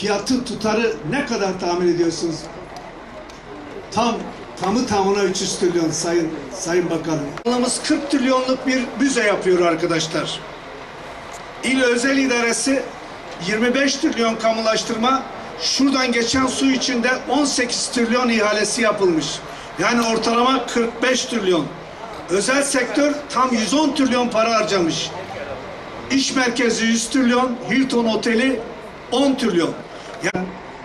fiyatı tutarı ne kadar tahmin ediyorsunuz? Tam tamı tamına 300 trilyon sayın sayın bakanım. Yılımız 40 trilyonluk bir müze yapıyor arkadaşlar. İl Özel İdaresi 25 trilyon kamulaştırma, şuradan geçen su içinde 18 trilyon ihalesi yapılmış. Yani ortalama 45 trilyon. Özel sektör tam 110 trilyon para harcamış. İş merkezi 100 trilyon, Hilton Oteli 10 trilyon.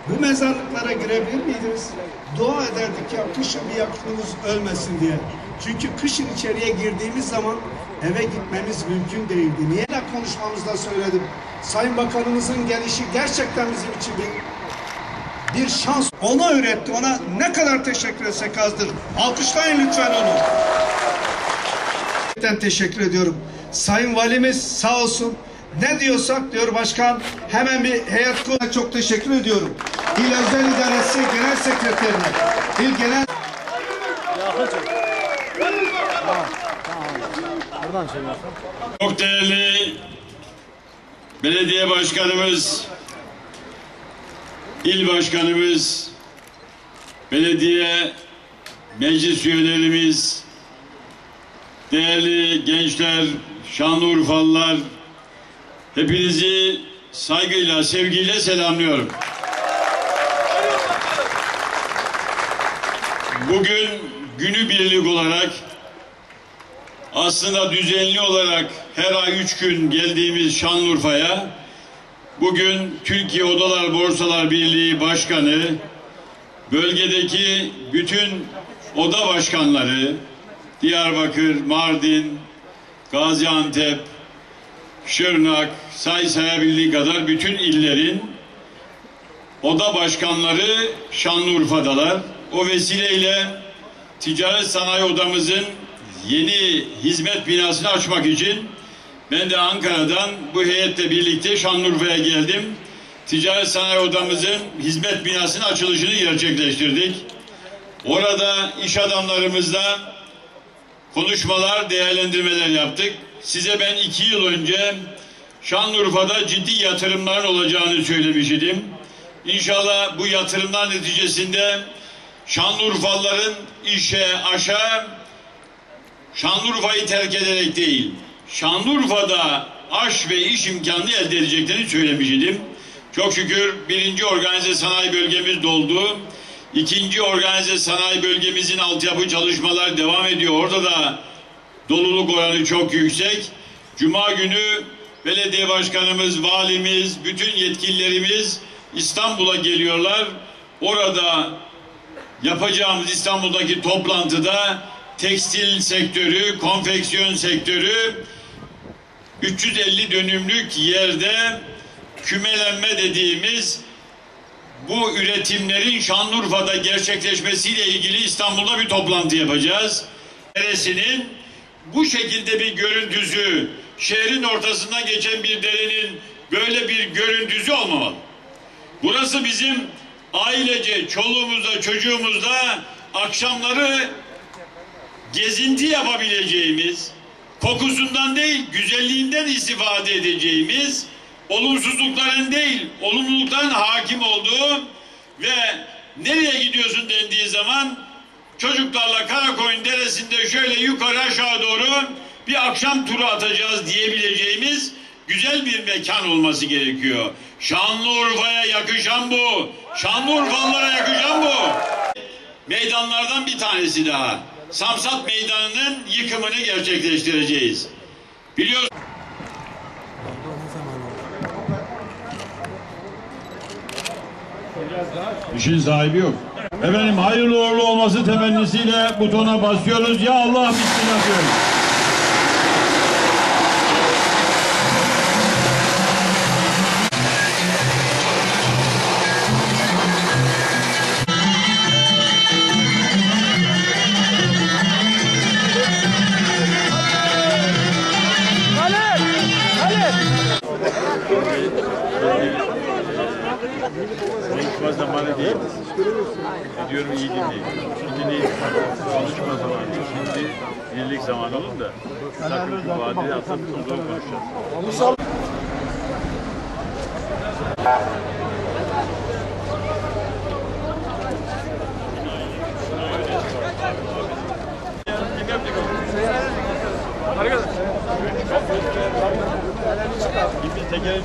Bu mezarlıklara girebilir miydiniz? Dua ederdik ya kışın bir yakınımız ölmesin diye. Çünkü kışın içeriye girdiğimiz zaman eve gitmemiz mümkün değildi. Niye de konuşmamızda söyledim. Sayın Bakanımızın gelişi gerçekten bizim için bir, bir şans. Ona üretti. Ona ne kadar teşekkür etsek azdır. Alkışlayın lütfen onu. Gerçekten teşekkür ediyorum. Sayın Valimiz sağ olsun. Ne diyorsak diyor başkan hemen bir heyet kuruna çok teşekkür ediyorum. İl Özel İdaresi Genel Sekreterine, İl Genel Çok değerli belediye başkanımız, il başkanımız, belediye meclis üyelerimiz, değerli gençler, Şanlıurfalılar, hepinizi saygıyla, sevgiyle selamlıyorum. Bugün günü birlik olarak aslında düzenli olarak her ay üç gün geldiğimiz Şanlıurfa'ya bugün Türkiye Odalar Borsalar Birliği Başkanı, bölgedeki bütün oda başkanları, Diyarbakır, Mardin, Gaziantep, Şırnak, say sayabildiği kadar bütün illerin oda başkanları Şanlıurfa'dalar. O vesileyle Ticaret Sanayi Odamızın yeni hizmet binasını açmak için ben de Ankara'dan bu heyetle birlikte Şanlıurfa'ya geldim. Ticaret Sanayi Odamızın hizmet binasının açılışını gerçekleştirdik. Orada iş adamlarımızla konuşmalar, değerlendirmeler yaptık. Size ben iki yıl önce Şanlıurfa'da ciddi yatırımların olacağını söylemiştim. İnşallah bu yatırımlar neticesinde Şanlıurfalıların işe, aşağı Şanlıurfa'yı terk ederek değil, Şanlıurfa'da aş ve iş imkanı elde edeceklerini söylemiştim. Çok şükür birinci organize sanayi bölgemiz doldu. İkinci organize sanayi bölgemizin altyapı çalışmalar devam ediyor. Orada da doluluk oranı çok yüksek. Cuma günü belediye başkanımız, valimiz, bütün yetkililerimiz İstanbul'a geliyorlar. Orada yapacağımız İstanbul'daki toplantıda tekstil sektörü, konfeksiyon sektörü 350 dönümlük yerde kümelenme dediğimiz bu üretimlerin Şanlıurfa'da gerçekleşmesiyle ilgili İstanbul'da bir toplantı yapacağız. Deresinin bu şekilde bir görüntüsü, şehrin ortasından geçen bir derenin böyle bir görüntüsü olmamalı. Burası bizim ailece, çoluğumuzla, çocuğumuzla akşamları gezinti yapabileceğimiz, kokusundan değil güzelliğinden istifade edeceğimiz, olumsuzlukların değil olumlulukların hakim olduğu ve nereye gidiyorsun dendiği zaman çocuklarla Karakoyun Deresi'nde şöyle yukarı aşağı doğru bir akşam turu atacağız diyebileceğimiz güzel bir mekan olması gerekiyor. Şanlıurfa'ya yakışan bu. Şanlıurfalılara yakışan bu. Meydanlardan bir tanesi daha. Samsat Meydanı'nın yıkımını gerçekleştireceğiz. Biliyorsunuz İşin sahibi yok. Efendim hayırlı uğurlu olması temennisiyle butona basıyoruz. Ya Allah bismillah diyoruz. Konuşma zamanı değil. Diyorum iyi dinleyin. Şimdi değil. Konuşma zamanı değil. Şimdi birlik zamanı olun da. Sakın şu vadiye atlatıp sonra konuşacağız. Arkadaşlar. Gibi tekerin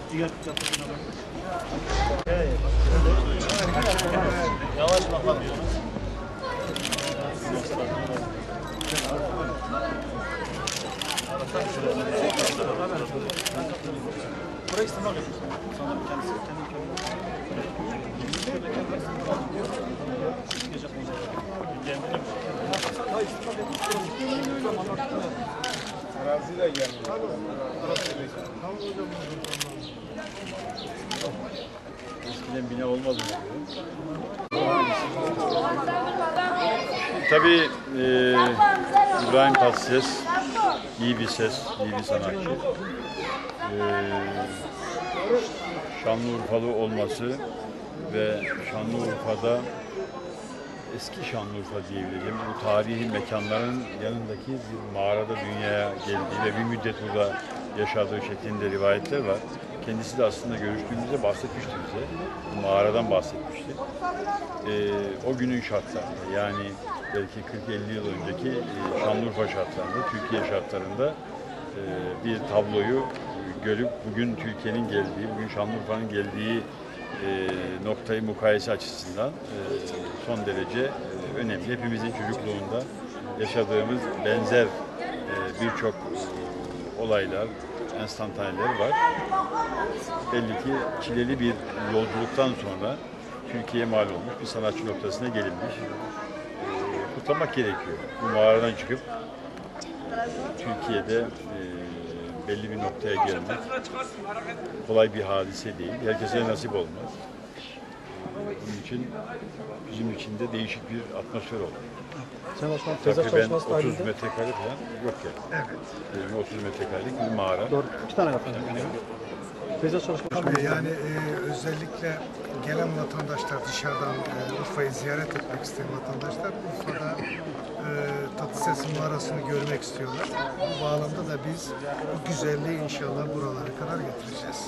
Diğer çatısına bak. Yavaş bakamıyoruz. Burayı sınırlar yapıyorsun. Sana kendisi kendi kendine. Gece kendine. Araziyle gelmiyor. Araziyle gelmiyor. Eskiden bina olmadı? Tabii e, İbrahim Tatlıses iyi bir ses, iyi bir sanatçı. E, Şanlıurfalı olması ve Şanlıurfa'da eski Şanlıurfa diyebilirim. Bu tarihi mekanların yanındaki bir mağarada dünyaya geldiği ve bir müddet burada yaşadığı şeklinde rivayetler var. Kendisi de aslında görüştüğümüzde bahsetmişti bize. Mağaradan bahsetmişti. Ee, o günün şartlarında yani belki 40-50 yıl önceki e, Şanlıurfa şartlarında, Türkiye şartlarında e, bir tabloyu görüp bugün Türkiye'nin geldiği, bugün Şanlıurfa'nın geldiği e, noktayı mukayese açısından e, son derece e, önemli. Hepimizin çocukluğunda yaşadığımız benzer e, birçok e, olaylar, enstantaneler var. Belli ki çileli bir yolculuktan sonra Türkiye'ye mal olmuş bir sanatçı noktasına gelinmiş. E, kutlamak gerekiyor. Bu mağaradan çıkıp Türkiye'de e, belli bir noktaya gelmek kolay bir hadise değil. Herkese nasip olmaz. Bunun için bizim için de değişik bir atmosfer oldu. Sen Osman tezat Takriben çalışması 30 tarihinde metrekare falan yok yani. Evet. 30 metrekarelik bir mağara. Doğru. İki tane yaptın. Tezat çalışması Tabii yani e, özellikle gelen vatandaşlar dışarıdan e, Urfa'yı ziyaret etmek isteyen vatandaşlar Urfa'da e, Tatlıses mağarasını görmek istiyorlar. Bu bağlamda da biz bu güzelliği inşallah buralara kadar getireceğiz.